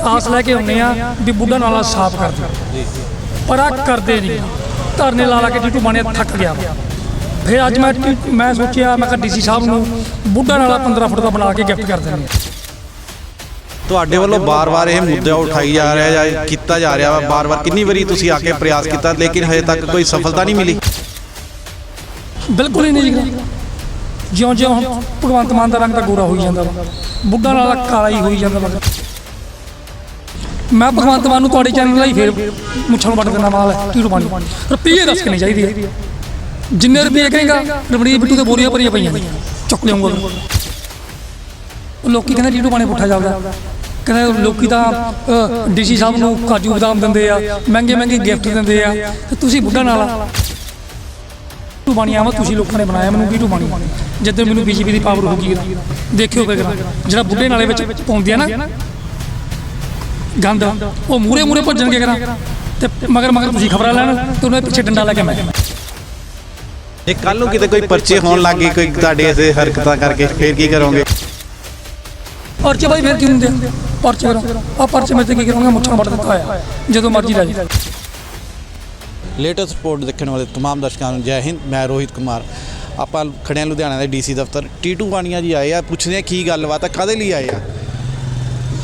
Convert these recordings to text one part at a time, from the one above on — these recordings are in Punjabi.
ਅਸੀਂ ਆਸ ਲੈ ਕੇ ਆਉਂਦੇ ਆ ਵੀ ਬੁੱਢਾ ਨਾਲਾ ਸਾਫ਼ ਕਰ ਦਿਓ ਪਰ ਆ ਕਰਦੇ ਨਹੀਂ। ਧਰਨੇ ਲਾ ਲਾ ਕੇ ਟੀਟੂ ਬਾਣੇ ਥੱਕ ਗਿਆ। ਫਿਰ ਅੱਜ ਮੈਂ ਮੈਂ ਸੋਚਿਆ ਮੈਂ ਕਿਹਾ ਡੀਸੀ ਸਾਹਿਬ ਨੂੰ ਬੁੱਢਾ ਨਾਲਾ 15 ਫੁੱਟ ਦਾ ਬਣਾ ਕੇ ਗਿਫਟ ਕਰ ਦਿੰਦੇ ਆ ਤੁਹਾਡੇ ਵੱਲੋਂ ਬਾਰ-ਬਾਰ ਇਹ ਮੁੱਦਾ ਉਠਾਈ ਜਾ ਰਿਹਾ ਜਾਂ ਕੀਤਾ ਜਾ ਰਿਹਾ ਵਾ? ਬਾਰ-ਬਾਰ ਕਿੰਨੀ ਵਾਰੀ ਤੁਸੀਂ ਆ ਕੇ ਪ੍ਰਯਾਸ ਕੀਤਾ ਲੇਕਿਨ ਹਜੇ ਤੱਕ ਕੋਈ ਸਫਲਤਾ ਨਹੀਂ ਮਿਲੀ? ਬਿਲਕੁਲ ਹੀ ਨਹੀਂ ਜੀ। ਜਿਉਂ ਜਿਉਂ ਹੁਣ ਭਗਵੰਤ ਮਾਨ ਦਾ ਰੰਗ ਤਾਂ ਗੋਰਾ ਹੋਈ ਜਾਂਦਾ ਵਾ। ਬੁੱਢਾ ਨਾਲਾ ਕਾਲਾ ਹੀ ਹੋਈ ਜਾਂਦਾ ਵਾ। ਮੈਂ ਭਗਵੰਤ ਮਾਨ ਨੂੰ ਤੁਹਾਡੇ ਚੈਨਲ ਲਈ ਫੇਰ ਮੁੱਛਾਂ ਨੂੰ ਵੱਟ ਦੇਣਾ ਮਾਲ ਟੀਟੂ ਪਾਣੀ ਰੁਪਈਏ ਦੱਸ ਕੇ ਚਾਹੀਦੀ। ਹੈ ਜਿੰਨੇ ਰੁਪਈਏ ਕਹੇਗਾ, ਰਬੜੀ ਬਿੱਟੂ ਤੇ ਬੋਰੀਆਂ ਭਰੀਆਂ ਪਈਆਂ ਨੇ। ਚੁੱਕ ਲਿਆਉਂਗਾ ਲੋਕੀ ਕਹਿੰਦੇ ਟੀਟੂ ਪਾਣੀ ਪੁੱਠਾ ਜਾਂਦਾ ਕਹਿੰਦੇ ਲੋਕੀ ਤਾਂ ਡੀਸੀ ਸਾਹਿਬ ਨੂੰ ਕਾਜੂ ਬਦਾਮ ਦਿੰਦੇ ਆ, ਮਹਿੰਗੇ ਮਹਿੰਗੇ ਗਿਫਟ ਦਿੰਦੇ ਆ, ਤੇ ਤੁਸੀਂ ਬੁੱਢਾ ਨਾਲਾ ਟੂ ਬਾਣੀ ਆਵਾ ਤੁਸੀਂ ਲੋਕਾਂ ਨੇ ਬਣਾਇਆ ਮੈਨੂੰ ਕਿਹਟੂ ਬਾਣੀ ਜਦੋਂ ਮੈਨੂੰ ਬੀਜੇਪੀ ਦੀ ਪਾਵਰ ਹੋਊਗੀ, ਦੇਖਿਓ ਕਿਹੜਾ। ਜਿਹੜਾ ਬੁੱਢੇ ਨਾਲੇ ਵਿੱਚ ਪਾਉਂਦੇ ਆ ਨਾ ਗੰਦ ਉਹ ਮੂਰੇ ਮੂਰੇ ਭੱਜਣਗੇ ਕਰਾਂ ਤੇ ਮਗਰ ਮਗਰ ਤੁਸੀਂ ਖਬਰਾਂ ਲੈਣ ਤੇ ਉਹਨਾਂ ਦੇ ਪਿੱਛੇ ਡੰਡਾ ਲੈ ਕੇ ਮੈਂ ਜੇ ਕੱਲ ਨੂੰ ਕਿਤੇ ਕੋਈ ਪਰਚੇ ਹੋਣ ਲੱਗੇ ਕੋਈ ਤੁਹਾਡੇ ਐਸੇ ਹਰਕਤਾਂ ਕਰਕੇ ਫੇਰ ਕੀ ਕਰੋਗੇ ਪਰਚੇ ਬਾਈ ਫੇਰ ਕੀ ਹੁੰਦੇ ਆ ਪਰਚੇ ਕਰੋ ਆ ਪਰਚੇ ਮੇਰੇ ਤੇ ਕੀ ਕਰੋਗੇ ਮੁੱਛਾਂ ਵੱਢ ਦਿੱਤਾ ਹੋਇਆ ਜਦੋਂ ਮਰਜ਼ੀ ਲੈ ਜਾਓ ਲੇਟੈਸਟ ਰਿਪੋਰਟ ਦੇਖਣ ਵਾਲੇ तमाम ਦਰਸ਼ਕਾਂ ਨੂੰ ਜੈ ਹਿੰਦ ਮੈਂ ਰੋਹਿਤ ਕੁਮਾਰ ਆਪਾਂ ਖੜੇ ਹਾਂ ਲੁਧਿਆਣਾ ਦੇ ਡੀਸੀ ਦਫ਼ਤਰ ਟੀਟੂ ਬਾਣੀਆਂ ਜੀ ਆਏ ਆ ਪੁੱਛਦੇ ਆ ਕੀ ਗੱਲਬਾਤ ਆ ਕਾਦੇ ਲਈ ਆਏ ਆ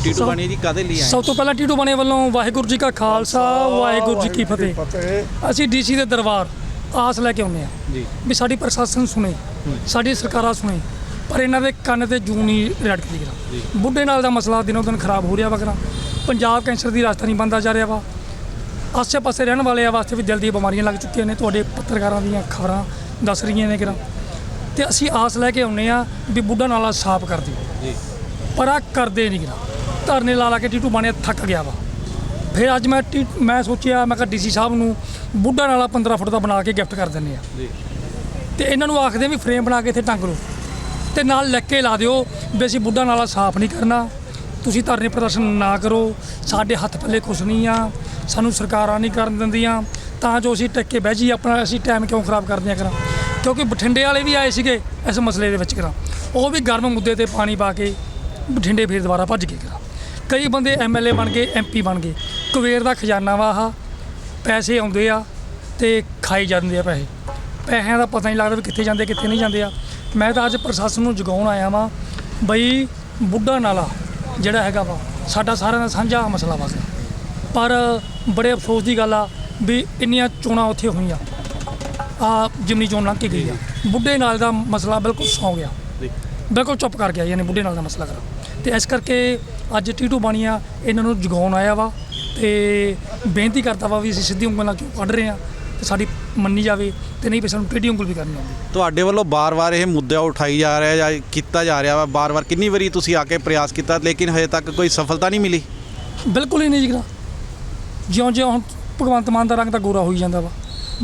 ਟੀਟੂ ਬਾਣੀਆਂ ਜੀ ਕਾਦੇ ਲਈ ਆਏ ਸਭ ਤੋਂ ਪਹਿਲਾਂ ਟੀਟੂ ਬਣੇ ਵੱਲੋਂ ਵਾਹਿਗੁਰੂ ਜੀ ਕਾ ਖਾਲਸਾ ਵਾਹਿਗੁਰੂ ਜੀ ਕੀ ਫਤਿਹ। ਅਸੀਂ ਡੀਸੀ ਦੇ ਦਰਬਾਰ ਆਸ ਲੈ ਕੇ ਆਉਂਦੇ ਆ ਜੀ। ਵੀ ਸਾਡੀ ਪ੍ਰਸ਼ਾਸਨ ਸੁਣੇ ਸਾਡੀ ਸਰਕਾਰਾਂ ਸੁਣੇ ਪਰ ਇਹਨਾਂ ਦੇ ਕੰਨ ਤੇ ਜੂੰ ਨਹੀਂ ਰੜਕਦੀ ਕਰਾ ਬੁੱਢੇ ਨਾਲ ਦਾ ਮਸਲਾ ਦਿਨੋਂ ਦਿਨ ਖਰਾਬ ਹੋ ਰਿਹਾ ਵਾ ਕਰਾ ਪੰਜਾਬ ਕੈਂਸਰ ਦੀ ਰਾਜਧਾਨੀ ਬਣਦਾ ਜਾ ਰਿਹਾ ਵਾ। ਆਸੇ ਪਾਸੇ ਰਹਿਣ ਵਾਲਿਆਂ ਵਾਸਤੇ ਵੀ ਦਿਲ ਦੀਆਂ ਬਿਮਾਰੀਆਂ ਲੱਗ ਚੁੱਕੀਆਂ ਨੇ। ਤੁਹਾਡੇ ਪੱਤਰਕਾਰਾਂ ਦੀਆਂ ਖਬਰਾਂ ਦੱਸ ਰਹੀਆਂ ਨੇ ਕਰਾ ਤੇ ਅਸੀਂ ਆਸ ਲੈ ਕੇ ਆਉਂਦੇ ਆ ਵੀ ਬੁੱਢਾ ਨਾਲਾ ਸਾਫ਼ ਕਰ ਦਿਓ ਜੀ। ਪਰ ਆ ਕਰਦੇ ਨਹੀਂ ਕਰਾ ਧਰਨੇ ਲਾ ਲਾ ਕੇ ਟੀਟੂ ਬਾਣੇ ਥੱਕ ਗਿਆ ਵਾ। ਫਿਰ ਅੱਜ ਮੈਂ ਟੀ- ਮੈਂ ਸੋਚਿਆ ਮੈਂ ਕਿਹਾ ਡੀਸੀ ਸਾਹਿਬ ਨੂੰ ਬੁੱਢਾ ਨਾਲਾ 15 ਫੁੱਟ ਦਾ ਬਣਾ ਕੇ ਗਿਫਟ ਕਰ ਦਿੰਦੇ ਆ। ਤੇ ਇਹਨਾਂ ਨੂੰ ਆਖਦੇ ਵੀ ਫਰੇਮ ਬਣਾ ਕੇ ਇੱਥੇ ਟੰਗ ਲਓ। ਤੇ ਨਾਲ ਲੱਕੇ ਲਾ ਦਿਓ ਵੀ ਅਸੀਂ ਬੁੱਢਾ ਨਾਲਾ ਸਾਫ਼ ਨਹੀਂ ਕਰਨਾ। ਤੁਸੀਂ ਧਰਨੇ ਪ੍ਰਦਰਸ਼ਨ ਨਾ ਕਰੋ। ਸਾਡੇ ਹੱਥ ਪੱਲੇ ਕੁਛ ਨਹੀਂ ਆ। ਸਾਨੂੰ ਸਰਕਾਰਾਂ ਨਹੀਂ ਕਰਨ ਦਿੰਦੀਆਂ। ਤਾਂ ਜੋ ਅਸੀਂ ਟੱਕੇ ਬਹਿ ਜੀ ਆਪਣਾ ਅਸੀਂ ਟਾਈਮ ਕਿਉਂ ਖਰਾਬ ਕਰਦੇ ਆ ਕਰਾਂ? ਕਿਉਂਕਿ ਬਠਿੰਡੇ ਵਾਲੇ ਵੀ ਆਏ ਸੀਗੇ ਇਸ ਮਸਲੇ ਦੇ ਵਿੱਚ ਕਰਾਂ। ਉਹ ਵੀ ਗਰਮ ਮੁੱਦੇ ਤੇ ਪਾਣੀ ਪਾ ਕੇ ਬਠਿੰਡੇ ਫਿਰ ਦੁਬਾਰਾ ਭੱਜ ਗਏ ਕਰਾਂ। ਕਈ ਬੰਦੇ ਐਮਐਲਏ ਬਣ ਗਏ ਐਮਪੀ ਬਣ ਗਏ। ਕੁਵੇਰ ਦਾ ਖਜ਼ਾਨਾ ਵਾ ਆਹ ਪੈਸੇ ਆਉਂਦੇ ਆ ਤੇ ਖਾਈ ਜਾਂਦੇ ਆ ਪੈਸੇ। ਪੈਸਿਆਂ ਦਾ ਪਤਾ ਨਹੀਂ ਲੱਗਦਾ ਵੀ ਕਿੱਥੇ ਜਾਂਦੇ ਕਿੱਥੇ ਨਹੀਂ ਜਾਂਦੇ ਆ। ਮੈਂ ਤਾਂ ਅੱਜ ਪ੍ਰਸ਼ਾਸਨ ਨੂੰ ਜਗਾਉਣ ਆਇਆ ਵਾਂ ਬਈ ਬੁੱਢਾ ਨਾਲਾ ਜਿਹੜਾ ਹੈਗਾ ਵਾ ਸਾਡਾ ਸਾਰਿਆਂ ਦਾ ਸਾਂਝਾ ਮਸਲਾ ਵਾ। ਪਰ ਬੜੇ ਅਫਸੋਸ ਦੀ ਗੱਲ ਆ ਵੀ ਇੰਨੀਆਂ ਚੋਣਾਂ ਉੱਥੇ ਹੋਈਆਂ। ਆ ਜਿਮਨੀ ਚੋਣ ਲੰਘ ਕੇ ਗਈ ਆ। ਬੁੱਢੇ ਨਾਲ ਦਾ ਮਸਲਾ ਬਿਲਕੁਲ ਸੌ ਗਿਆ। ਬਿਲਕੁਲ ਚੁੱਪ ਕਰ ਗਿਆ ਯਾਨੀ ਬੁੱਢੇ ਨਾਲ ਦਾ ਮਸਲਾ ਕਰਾ ਤੇ ਇਸ ਕਰਕੇ ਅੱਜ ਟੀਟੂ ਬਾਣੀਆਂ ਇਹਨਾਂ ਨੂੰ ਜਗਾਉਣ ਆਇਆ ਵਾ ਤੇ ਬੇਨਤੀ ਕਰਦਾ ਵਾ ਵੀ ਅਸੀਂ ਸਿੱਧੀ ਉਂਗਲ ਨਾਲ ਕਿਉਂ ਕੱਢ ਰਹੇ ਆ ਤੇ ਸਾਡੀ ਮੰਨੀ ਜਾਵੇ ਤੇ ਨਹੀਂ ਵੀ ਸਾਨੂੰ ਟੇਢੀ ਉਂਗਲ ਵੀ ਕਰਨੀ ਆਉਂਦੀ। ਤੁਹਾਡੇ ਵੱਲੋਂ ਬਾਰ-ਬਾਰ ਇਹ ਮੁੱਦਾ ਉਠਾਈ ਜਾ ਰਿਹਾ ਜਾਂ ਕੀਤਾ ਜਾ ਰਿਹਾ ਵਾ ਬਾਰ-ਬਾਰ ਕਿੰਨੀ ਵਾਰੀ ਤੁਸੀਂ ਆ ਕੇ ਪ੍ਰਯਾਸ ਕੀਤਾ ਲੇਕਿਨ ਹਜੇ ਤੱਕ ਕੋਈ ਸਫਲਤਾ ਨਹੀਂ ਮਿਲੀ? ਬਿਲਕੁਲ ਹੀ ਨਹੀਂ ਜਿਗਰਾ ਜਿਉਂ ਜਿਉਂ ਹੁਣ ਭਗਵੰਤ ਮਾਨ ਦਾ ਰੰਗ ਤਾਂ ਗੋਰਾ ਹੋਈ ਜਾਂਦਾ ਵਾ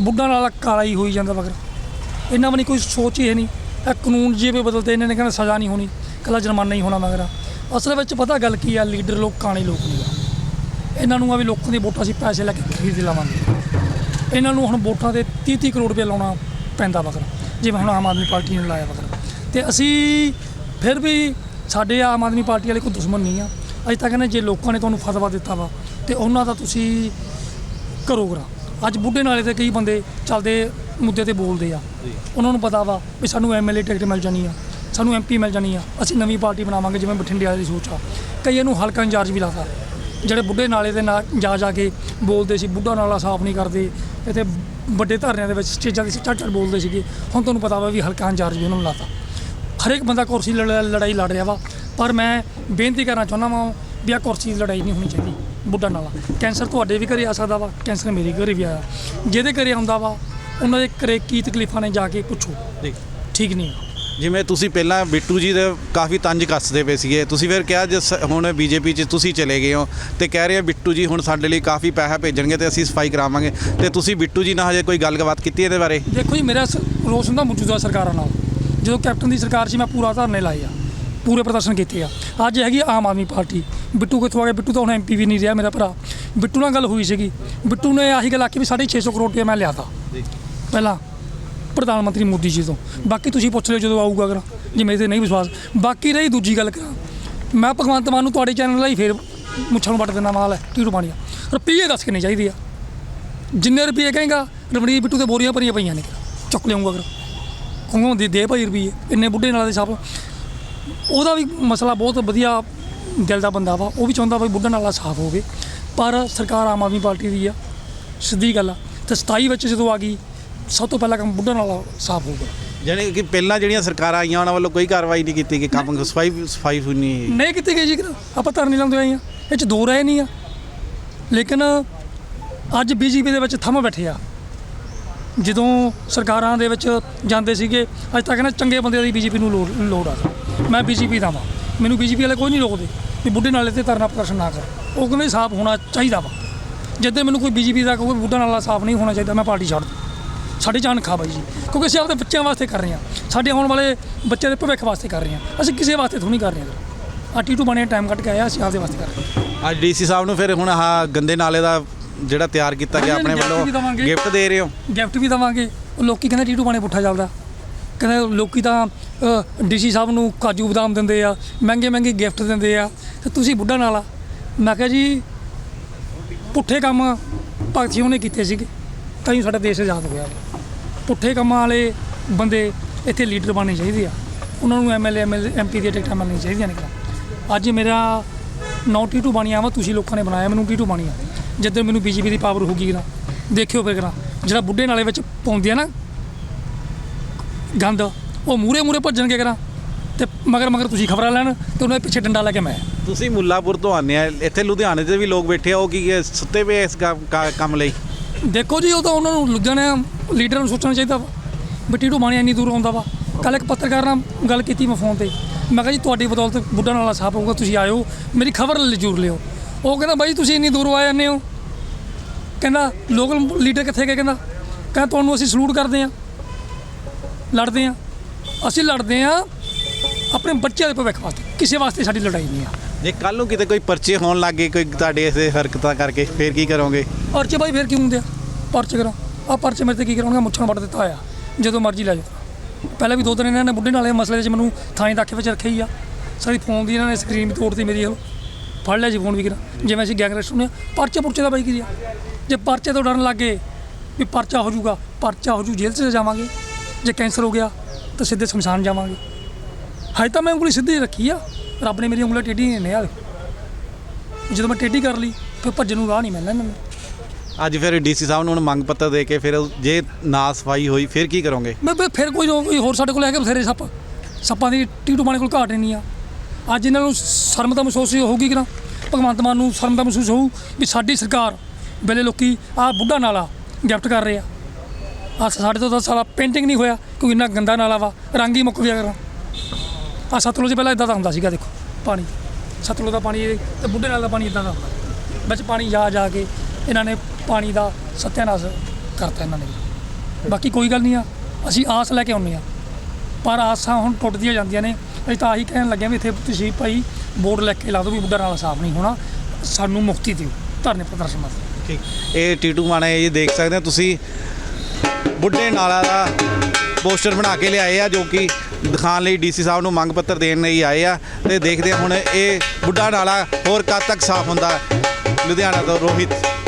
ਬੁੱਢਾ ਨਾਲ ਕਾਲਾ ਹੀ ਹੋਈ ਜਾਂਦਾ ਵਗਰ ਇਹਨਾਂ ਵੀ ਕੋਈ ਸੋਚ ਹੀ ਹੈ ਨਹੀਂ। ਇਹ ਕਾਨੂੰਨ ਜੇ ਵੀ ਬਦਲਦੇ ਇਹਨਾਂ ਨੇ ਕਹਿੰਦਾ ਸਜ਼ਾ ਨਹੀਂ ਹੋਣੀ ਕੱਲਾ ਜੁਰਮਾਨਾ ਹੀ ਹੋਣਾ ਮਗਰ। ਅਸਲ ਵਿੱਚ ਪਤਾ ਗੱਲ ਕੀ ਆ ਲੀਡਰ ਲੋਕ ਕਾਣੇ ਲੋਕ ਨਹੀਂ ਆ। ਇਹਨਾਂ ਨੂੰ ਆ ਵੀ ਲੋਕਾਂ ਦੀ ਵੋਟਾਂ ਅਸੀਂ ਪੈਸੇ ਲੈ ਕੇ ਖਰੀਦ ਲਾਵਾਂਗੇ। ਇਹਨਾਂ ਨੂੰ ਹੁਣ ਵੋਟਾਂ ਦੇ 30 30 ਕਰੋੜ ਰੁਪਏ ਲਾਉਣਾ ਪੈਂਦਾ ਵਗਰ ਜਿਵੇਂ ਹੁਣ ਆਮ ਆਦਮੀ ਪਾਰਟੀ ਨੇ ਲਾਇਆ ਵਗਰ ਤੇ ਅਸੀਂ ਫਿਰ ਵੀ ਸਾਡੇ ਆਮ ਆਦਮੀ ਪਾਰਟੀ ਵਾਲੇ ਕੋਈ ਦੁਸ਼ਮਣ ਨਹੀਂ ਆ। ਅਸੀਂ ਤਾਂ ਕਹਿੰਦੇ ਜੇ ਲੋਕਾਂ ਨੇ ਤੁਹਾਨੂੰ ਫਤਵਾ ਦਿੱਤਾ ਵਾ ਤੇ ਉਹਨਾਂ ਦਾ ਤੁਸੀਂ ਕਰੋ ਕਰਾ। ਅੱਜ ਬੁੱਢੇ ਨਾਲੇ ਤੇ ਕਈ ਬੰਦੇ ਚੱਲਦੇ ਮੁੱਦੇ ਤੇ ਬੋਲਦੇ ਆ। ਉਹਨਾਂ ਨੂੰ ਪਤਾ ਵਾ ਵੀ ਸਾਨੂੰ ਐਮਐਲਏ ਟਿਕਟ ਮਿਲ ਜਾਣੀ ਆ। ਸਾਨੂੰ ਐਮਪੀ ਮਿਲ ਜਾਣੀ ਆ। ਅਸੀਂ ਨਵੀਂ ਪਾਰਟੀ ਬਣਾਵਾਂਗੇ ਜਿਵੇਂ ਬਠਿੰਡੇ ਵਾਲੇ ਦੀ ਸੋਚ ਆ। ਕਈਆਂ ਨੂੰ ਹਲਕਾ ਇੰਚਾਰਜ ਵੀ ਲਾਤਾ। ਜਿਹੜੇ ਬੁੱਢੇ ਨਾਲੇ ਦੇ ਨਾਲ ਜਾ ਜਾ ਕੇ ਬੋਲਦੇ ਸੀ ਬੁੱਢਾ ਨਾਲਾ ਸਾਫ਼ ਨਹੀਂ ਕਰਦੇ। ਇੱਥੇ ਵੱਡੇ ਧਰਨਿਆਂ ਦੇ ਵਿੱਚ ਸਟੇਜਾਂ ਦੇ ਚੜ ਚੜ ਬੋਲਦੇ ਸੀਗੇ। ਹੁਣ ਤੁਹਾਨੂੰ ਪਤਾ ਵਾ ਵੀ ਹਲਕਾ ਇੰਚਾਰਜ ਵੀ ਉਹਨਾਂ ਨੂੰ ਲਾਤਾ। ਹਰੇਕ ਬੰਦਾ ਕੁਰਸੀ ਲੜਾਈ ਲੜ ਰਿਹਾ ਵਾ। ਪਰ ਮੈਂ ਬੇਨਤੀ ਕਰਨਾ ਚਾਹੁੰਦਾ ਵਾਂ ਵੀ ਆ ਕੁਰਸੀ ਦੀ ਲੜਾਈ ਨਹੀਂ ਹੋਣੀ ਚਾਹੀਦੀ ਬੁੱਢਾ ਨਾਲਾ। ਕੈਂਸਰ ਤੁਹਾਡੇ ਵੀ ਘਰੇ ਆ ਸਕਦਾ ਵਾ ਕੈਂਸਰ ਮੇਰੇ ਘਰੇ ਵੀ ਆਇਆ। ਜਿਹਦੇ ਘਰੇ ਆਉਂਦਾ ਵਾ ਉਹਨਾਂ ਦੇ ਘਰੇ ਕੀ ਤਕਲੀਫਾਂ ਨੇ ਜਾ ਕੇ ਪੁੱਛੋ। ਠੀਕ ਨਹੀਂ। ਜਿਵੇਂ ਤੁਸੀਂ ਪਹਿਲਾਂ ਬਿੱਟੂ ਜੀ ਦੇ ਕਾਫੀ ਤੰਜ ਕੱਸਦੇ ਪਏ ਸੀਗੇ ਤੁਸੀਂ ਫਿਰ ਕਿਹਾ ਜਿਸ ਹੁਣ ਬੀਜੇਪੀ 'ਚ ਤੁਸੀਂ ਚਲੇ ਗਏ ਹੋ ਤੇ ਕਹਿ ਰਹੇ ਆ ਬਿੱਟੂ ਜੀ ਹੁਣ ਸਾਡੇ ਲਈ ਕਾਫੀ ਪੈਸਾ ਭੇਜਣਗੇ ਤੇ ਅਸੀਂ ਸਫ਼ਾਈ ਕਰਾਵਾਂਗੇ। ਤੇ ਤੁਸੀਂ ਬਿੱਟੂ ਜੀ ਨਾਲ ਹਜੇ ਕੋਈ ਗੱਲਬਾਤ ਕੀਤੀ ਇਹਦੇ ਬਾਰੇ? ਦੇਖੋ ਜੀ ਮੇਰਾ ਸ- ਰੋਸ ਹੁੰਦਾ ਮੌਜੂਦਾ ਸਰਕਾਰਾਂ ਨਾਲ। ਜਦੋਂ ਕੈਪਟਨ ਦੀ ਸਰਕਾਰ ਸੀ ਮੈਂ ਪੂਰਾ ਧਰਨੇ ਲਾਏ ਆ ਪੂਰੇ ਪ੍ਰਦਰਸ਼ਨ ਕੀਤੇ ਆ। ਅੱਜ ਹੈਗੀ ਆਮ ਆਦਮੀ ਪਾਰਟੀ। ਬਿੱਟੂ ਕਿੱਥੋਂ ਆ ਗਿਆ? ਬਿੱਟੂ ਤਾਂ ਹੁਣ ਐਮਪੀ ਵੀ ਨਹੀਂ ਰਿਹਾ ਮੇਰਾ ਭਰਾ। ਬਿੱਟੂ ਨਾਲ ਗੱਲ ਹੋਈ ਸੀਗੀ। ਬਿੱਟੂ ਨੇ ਆਹੀ ਗੱਲ ਆਖੀ ਵੀ 650 ਕਰੋੜ ਰੁਪਏ ਮੈਂ ਲਿਆਤਾ ਪਹਿਲਾਂ ਪ੍ਰਧਾਨ ਮੰਤਰੀ ਮੋਦੀ ਜੀ ਤੋਂ। ਬਾਕੀ ਤੁਸੀਂ ਪੁੱਛ ਲਿਓ ਜਦੋਂ ਆਊਗਾ ਅਗਰ ਜੇ ਮੇਰੇ ਤੇ ਨਹੀਂ ਵਿਸ਼ਵਾਸ। ਬਾਕੀ ਰਹੀ ਦੂਜੀ ਗੱਲ ਕਰਾਂ। ਮੈਂ ਭਗਵੰਤ ਮਾਨ ਨੂੰ ਤੁਹਾਡੇ ਚੈਨਲ ਲਈ ਫੇਰ ਮੁੱਛਾਂ ਨੂੰ ਵੱਟ ਦੇਣਾ ਮਾਲ ਹੈ ਟੀਟੂ ਪਾਣੀਆਂ ਰੁਪਈਏ ਦੱਸ ਕਿੰਨੇ ਚਾਹੀਦੇ ਆ? ਜਿੰਨੇ ਰੁਪਈਏ ਕਹੇਗਾ ਰਮਣੀਕ ਬਿੱਟੂ ਤੇ ਬੋਰੀਆਂ ਭਰੀਆਂ ਪਈਆਂ ਨੇ। ਚੁੱਕ ਲਿਆਉਂਗਾ ਅਗਰ ਕਹੂੰਗਾ ਦੇ ਦੇ ਭਾਈ ਰੁਪਈਏ, ਇੰਨੇ ਬੁੱਢੇ ਨਾਲ ਦੇ ਸਭ ਉਹਦਾ ਵੀ ਮਸਲਾ ਬਹੁਤ ਵਧੀਆ ਦਿਲ ਦਾ ਬੰਦਾ ਵਾ, ਉਹ ਵੀ ਚਾਹੁੰਦਾ ਵੀ ਬੁੱਢਾ ਨਾਲਾ ਸਾਫ਼ ਹੋਵੇ। ਪਰ ਸਰਕਾਰ ਆਮ ਆਦਮੀ ਪਾਰਟੀ ਦੀ ਆ, ਸਿੱਧੀ ਗੱਲ ਆ। ਤੇ 27 ਵਿੱਚ ਜਦੋਂ ਆ ਗਈ ਸਭ ਤੋਂ ਪਹਿਲਾਂ ਕੰਮ ਬੁੱਢਾ ਨਾਲਾ ਸਾਫ਼ ਹੋਊਗਾ। ਜਾਣੀ ਕਿ ਪਹਿਲਾਂ ਜਿਹੜੀਆਂ ਸਰਕਾਰਾਂ ਆਈਆਂ ਉਹਨਾਂ ਵੱਲੋਂ ਕੋਈ ਕਾਰਵਾਈ ਨਹੀਂ ਕੀਤੀ ਕਿ ਕੰਮ ਸਫ਼ਾਈ ਸਫ਼ਾਈ ਨਹੀਂ ਨਹੀਂ ਕੀਤੀ ਗਈ ਜੀ ਆਪਾਂ ਧਰਨੇ ਲਾਉਂਦੇ ਆਏ ਆ। ਇਹ ਚ ਦੋ ਰਾਏ ਨਹੀਂ ਆ। ਲੇਕਿਨ ਅੱਜ ਬੀਜੇਪੀ ਦੇ ਵਿੱਚ ਥੰਮ ਬੈਠੇ ਆ। ਜਦੋਂ ਸਰਕਾਰਾਂ ਦੇ ਵਿੱਚ ਜਾਂਦੇ ਸੀਗੇ ਅੱਜ ਤੱਕ ਨਾ ਚੰਗੇ ਬੰਦੇ ਦੀ ਬੀਜੇਪੀ ਨੂੰ ਲੋੜ ਲੋੜ ਆ। ਮੈਂ ਬੀਜੇਪੀ ਦਾ ਵਾਂ। ਮੈਨੂੰ ਬੀਜੇਪੀ ਵਾਲੇ ਕੋਈ ਨਹੀਂ ਰੋਕਦੇ ਵੀ ਬੁੱਢੇ ਨਾਲੇ ਤੇ ਧਰਨਾ ਪ੍ਰਦਰਸ਼ਨ ਨਾ ਕਰ। ਉਹ ਕਹਿੰਦੇ ਸਾਫ਼ ਹੋਣਾ ਚਾਹੀਦਾ ਵਾ। ਜਦੋਂ ਮੈਨੂੰ ਕੋਈ ਬੀਜੇਪੀ ਦਾ ਕਹੂਗਾ ਬੁੱਢਾ ਨਾਲਾ ਸਾਫ਼ ਨਹੀਂ ਹੋਣਾ ਚਾਹੀਦਾ ਮੈਂ ਪਾਰਟੀ ਛੱਡ ਦੂੰ ਸਾਡੀ ਜਾਨ ਖਾ ਬਾਈ ਜੀ। ਕਿਉਂਕਿ ਅਸੀਂ ਆਪਣੇ ਬੱਚਿਆਂ ਵਾਸਤੇ ਕਰ ਰਹੇ ਹਾਂ। ਸਾਡੇ ਆਉਣ ਵਾਲੇ ਬੱਚਿਆਂ ਦੇ ਭਵਿੱਖ ਵਾਸਤੇ ਕਰ ਰਹੇ ਹਾਂ। ਅਸੀਂ ਕਿਸੇ ਵਾਸਤੇ ਥੋੜ੍ਹੀ ਨਹੀਂ ਕਰ ਰਹੇ ਹਾਂ। ਆ ਟੀਟੂ ਬਣੇ ਟਾਈਮ ਕੱਢ ਕੇ ਆਇਆ ਅਸੀਂ ਆਪਦੇ ਵਾਸਤੇ ਕਰ ਰਹੇ ਹਾਂ। ਅੱਜ ਡੀਸੀ ਸਾਹਿਬ ਨੂੰ ਫਿਰ ਹੁਣ ਆਹ ਗੰਦੇ ਨਾਲੇ ਦਾ ਜਿਹੜਾ ਤਿਆਰ ਕੀਤਾ ਗਿਆ ਆਪਣੇ ਵੱਲੋਂ। ਗਿਫਟ ਦੇ ਰਹੇ ਹੋ? ਗਿਫਟ ਵੀ ਦਵਾਂਗੇ। ਉਹ ਲੋਕੀ ਕਹਿੰਦੇ ਟੀਟੂ ਬਾਣੇ ਪੁੱਠਾ ਚੱਲਦਾ। ਕਹਿੰਦੇ ਲੋਕੀ ਤਾਂ ਡੀਸੀ ਸਾਹਿਬ ਨੂੰ ਕਾਜੂ ਬਦਾਮ ਦਿੰਦੇ ਆ ਮਹਿੰਗੇ ਮਹਿੰਗੇ ਗਿਫਟ ਦਿੰਦੇ ਆ। ਤੇ ਤੁਸੀਂ ਬੁੱਢਾ ਨਾਲਾ। ਮੈਂ ਕਿਹਾ ਜੀ ਪੁੱਠੇ ਕੰਮ ਭਗਤ ਸਿੰਘ ਨੇ ਕੀਤੇ ਸੀਗੇ। ਤਾਂ ਹੀ ਸਾਡਾ ਦੇਸ਼ ਆਜ਼ਾਦ ਹੋਇਆ। ਪੁੱਠੇ ਕੰਮਾਂ ਵਾਲੇ ਬੰਦੇ ਇੱਥੇ ਲੀਡਰ ਬਣਨੇ ਚਾਹੀਦੇ ਆ। ਉਹਨਾਂ ਨੂੰ ਐਮਐਲਏ ਐਮਐਲਏ ਐਮਪੀ ਦੀਆਂ ਟਿਕਟਾਂ ਮਿਲਣੀਆਂ ਚਾਹੀਦੀਆਂ ਨੇ ਅੱਜ ਮੇਰਾ ਨੌ ਟੀਟੂ ਬਣਿਆ ਵਾ, ਤੁਸੀਂ ਲੋਕਾਂ ਨੇ ਬਣਾਇਆ, ਮੈਨੂੰ ਟੀਟੂ ਬਣਿਆ। ਜਦੋਂ ਮੈਨੂੰ ਬੀਜੇਪੀ ਦੀ ਪਾਵਰ ਹੋਊਗੀ ਨਾ ਦੇਖਿਓ ਫਿਰ ਕਰਾਂ ਜਿਹੜਾ ਬੁੱਢੇ ਨਾਲੇ ਵਿੱਚ ਪਾਉਂਦੀ ਆ ਨਾ, ਗੰਦ, ਉਹ ਮੂਰੇ ਮੂਰੇ ਭੱਜਣਗੇ ਕਰਾਂ ਤੇ ਮਗਰ ਮਗਰ ਤੁਸੀਂ ਖਬਰਾਂ ਲੈਣ, ਤੇ ਉਹਨਾਂ ਦੇ ਪਿੱਛੇ ਡੰਡਾ ਲੈ ਕੇ ਮੈਂ। ਤੁਸੀਂ ਮੁੱਲਾਪੁਰ ਤੋਂ ਆਉਂਦੇ ਆ, ਇੱਥੇ ਲੁਧਿਆਣੇ 'ਚ ਵੀ ਲੋਕ ਬੈਠੇ ਆ, ਉਹ ਕੀ ਸੁੱਤੇ ਪਏ ਇਸ ਕੰਮ- ਕੰਮ ਲਈ? ਦੇਖੋ ਜੀ, ਉਹ ਤਾਂ ਉਹਨਾਂ ਨੂੰ ਲੁਧਿਆਣੇ ਲੀਡਰਾਂ ਨੂੰ ਸੋਚਣਾ ਚਾਹੀਦਾ ਵਾ ਵੀ ਟੀਟੂ ਬਾਣੀ ਇੰਨੀ ਦੂਰ ਆਉਂਦਾ ਵਾ। ਕੱਲ ਇੱਕ ਪੱਤਰਕਾਰ ਨਾਲ ਗੱਲ ਕੀਤੀ ਮੈਂ ਫੋਨ ਤੇ। ਮੈਂ ਕਿਹਾ ਜੀ, ਤੁਹਾਡੀ ਬਦੌਲਤ ਬੁੱਢਾ ਨਾਲਾ ਸਾਹਿਬ ਹੋਊਗਾ, ਤੁਸੀਂ ਆਇਓ, ਮੇਰੀ ਖਬਰ ਜ਼ਰੂਰ ਲਿਓ। ਉਹ ਕਹਿੰਦਾ, ਬਾਈ ਤੁਸੀਂ ਇੰਨੀ ਦੂਰੋਂ ਆਏ ਜਾਂਦੇ ਹੋ। ਕਹਿੰਦਾ, ਲੋਕਲ ਲੀਡਰ ਕਿੱਥੇ ਗਏ? ਕਹਿੰਦਾ ਕਹਿੰਦਾ, ਤੁਹਾਨੂੰ ਅਸੀਂ ਸਲੂਟ ਕਰਦੇ ਆ ਲੜਦੇ ਆ ਅਸੀਂ ਲੜਦੇ ਆ ਆਪਣੇ ਬੱਚਿਆਂ ਦੇ ਭਵਿੱਖ ਵਾਸਤੇ। ਕਿਸੇ ਵਾਸਤੇ ਸਾਡੀ ਲੜਾਈ ਨਹੀਂ ਆ। ਜੇ ਕੱਲ ਨੂੰ ਕਿਤੇ ਕੋਈ ਪਰਚੇ ਹੋਣ ਲੱਗੇ ਕੋਈ ਤੁਹਾਡੇ ਐਸੇ ਹਰਕਤਾਂ ਕਰਕੇ, ਫੇਰ ਕੀ ਕਰੋਗੇ? ਪਰਚੇ ਬਾਈ ਫੇਰ ਕਿਉਂ ਹੁੰਦੇ ਆ? ਪਰਚੇ ਕਰਾਂ। ਆ ਪਰਚੇ ਮੇਰੇ ਤੇ ਕੀ ਕਰਾਉਣਗੇ? ਮੁੱਛਾਂ ਵੱਟ ਦਿੱਤਾ ਆ ਜਦੋਂ ਮਰਜ਼ੀ ਲੈ ਜਾਓ। ਪਹਿਲਾਂ ਵੀ ਦੋ ਦਿਨ ਇਹਨਾਂ ਨੇ ਬੁੱਢੇ ਨਾਲੇ ਮਸਲੇ 'ਚ ਮੈਨੂੰ ਥਾਂ ਤੱਕ ਵਿੱਚ ਰੱਖਿਆ ਹੀ ਆ। ਸਾਡੀ ਫੋਨ ਦੀ ਇਹਨਾਂ ਨੇ ਸਕਰੀਨ ਵੀ ਤੋੜਤੀ ਮੇਰੀ ਉਹ। ਫੜ ਲਿਆ ਜੀ ਫੋਨ ਵੀ ਕਰਾ ਜਿਵੇਂ ਅਸੀਂ ਗੈਂਗਰੈਸਟ ਹੁੰਦੇ ਹਾਂ ਪਰਚੇ ਪੁਰਚੇ ਦਾ ਬਾਈ ਕੀ ਆ? ਜੇ ਪਰਚੇ ਤੋਂ ਡਰਨ ਲੱਗੇ ਵੀ ਪਰਚਾ ਹੋ ਜਾਊਗਾ, ਪਰਚਾ ਹੋ ਜੂ ਜੇਲ੍ਹ 'ਚ ਜਾਵਾਂਗੇ। ਜੇ ਕੈਂਸਰ ਹੋ ਗਿਆ ਤਾਂ ਸਿੱਧੇ ਸ਼ਮਸ਼ਾਨ ਜਾਵਾਂਗੇ। ਹਜੇ ਤਾਂ ਮੈਂ ਉਂਗਲੀ ਸਿੱਧੀ ਰੱਖੀ ਆ। ਰੱਬ ਨੇ ਮੇਰੀ ਉਂਗਲਾਂ ਟੇਢੀ ਨਹੀਂ ਨੇ ਆ ਜਦੋਂ ਮੈਂ ਟੇਢੀ ਕਰ ਲਈ ਫਿਰ ਭੱਜਣ ਨੂੰ ਰਾਹ ਨਹੀਂ ਮਿਲਣਾ ਇਹਨਾਂ ਨੂੰ। ਅੱਜ ਫਿਰ ਡੀਸੀ ਸਾਹਿਬ ਨੂੰ ਹੁਣ ਮੰਗ ਪੱਤਰ ਦੇ ਕੇ ਫਿਰ ਜੇ ਨਾ ਸਫ਼ਾਈ ਹੋਈ ਫਿਰ ਕੀ ਕਰੋਗੇ? ਮੈਂ ਫਿਰ- ਫਿਰ ਕੋਈ ਕੋਈ ਹੋਰ ਸਾਡੇ ਕੋਲ ਹੈਗੇ ਬਥੇਰੇ ਸੱਪ। ਸੱਪਾਂ ਦੀ ਟੀਟੂ ਬਾਣੇ ਕੋਲ ਘਾਟ ਨਹੀਂ ਆ। ਅੱਜ ਇਹਨਾਂ ਨੂੰ ਸ਼ਰਮ ਤਾਂ ਮਹਿਸੂਸ ਹੋਊਗੀ ਕਿ ਨਾ। ਭਗਵੰਤ ਮਾਨ ਨੂੰ ਸ਼ਰਮ ਤਾਂ ਮਹਿਸੂਸ ਹੋਊ ਵੀ ਸਾਡੀ ਸਰਕਾਰ ਵੇਲੇ ਲੋਕੀ ਆ ਬੁੱਢਾ ਨਾਲਾ ਗਿਫਟ ਕਰ ਰਹੇ ਆ। ਆ ਸਾਡੇ ਤੋਂ ਤਾਂ ਸਾਲਾ ਪੇਂਟਿੰਗ ਨਹੀਂ ਹੋਇਆ ਕਿਉਂਕਿ ਇੰਨਾ ਗੰਦਾ ਨਾਲਾ ਵਾ। ਰੰਗ ਹੀ ਮੁੱਕ ਗਿਆ ਕਰਾਂ। ਆ ਸਤਲੁਜ ਪਹਿਲਾਂ ਇਦਾਂ ਦਾ ਹੁੰਦਾ ਸੀਗਾ, ਦੇਖੋ, ਪਾਣੀ। ਸਤਲੁਜ ਦਾ ਪਾਣੀ, ਤੇ ਬੁੱਢੇ ਨਾਲ ਦਾ ਪਾਣੀ ਇਦਾਂ ਦਾ ਹੁੰਦਾ। ਵਿੱਚ ਪਾਣੀ ਜਾ ਜਾ ਕੇ ਇਹਨਾਂ ਨੇ ਪਾਣੀ ਦਾ ਸਤਿਆਨਾਸ਼ ਕਰਤਾ ਇਹਨਾਂ ਨੇ। ਬਾਕੀ ਕੋਈ ਗੱਲ ਨਹੀਂ ਆ, ਅਸੀਂ ਆਸ ਲੈ ਕੇ ਆਉਂਦੇ ਆ। ਪਰ ਆਸਾਂ ਹੁਣ ਟੁੱਟਦੀਆਂ ਜਾਂਦੀਆਂ ਨੇ। ਅਸੀਂ ਤਾਂ ਆਹੀ ਕਹਿਣ ਲੱਗੇ ਵੀ ਇੱਥੇ ਤੁਸੀਂ ਭਾਈ ਬੋਰਡ ਲੈ ਕੇ ਲਾ ਦਿਓ ਵੀ ਬੁੱਢਾ ਨਾਲਾ ਸਾਫ਼ ਨਹੀਂ ਹੋਣਾ। ਸਾਨੂੰ ਮੁਕਤੀ ਦਿਓ, ਧਰਨੇ ਪ੍ਰਦਰਸ਼ਨ ਵਾਸਤੇ। ਠੀਕ। ਇਹ ਟੀਟੂ ਮਾਣਾ ਇਹ ਦੇਖ ਸਕਦੇ ਹੋ, ਤੁਸੀਂ ਬੁੱਢੇ ਨਾਲਾ ਦਾ ਪੋਸਟਰ ਬਣਾ ਕੇ ਲਿਆਏ ਆ, ਜੋ ਕਿ ਦਿਖਾਉਣ ਲਈ ਡੀਸੀ ਸਾਹਿਬ ਨੂੰ ਮੰਗ ਪੱਤਰ ਦੇਣ ਲਈ ਆਏ ਆ ਤੇ ਦੇਖਦੇ ਹਾਂ ਹੁਣ ਇਹ ਬੁੱਢਾ ਨਾਲਾ ਹੋਰ ਕਦ ਤੱਕ ਸਾਫ਼ ਹੁੰਦਾ। ਲੁਧਿਆਣਾ ਤੋਂ ਰੋਹਿਤ।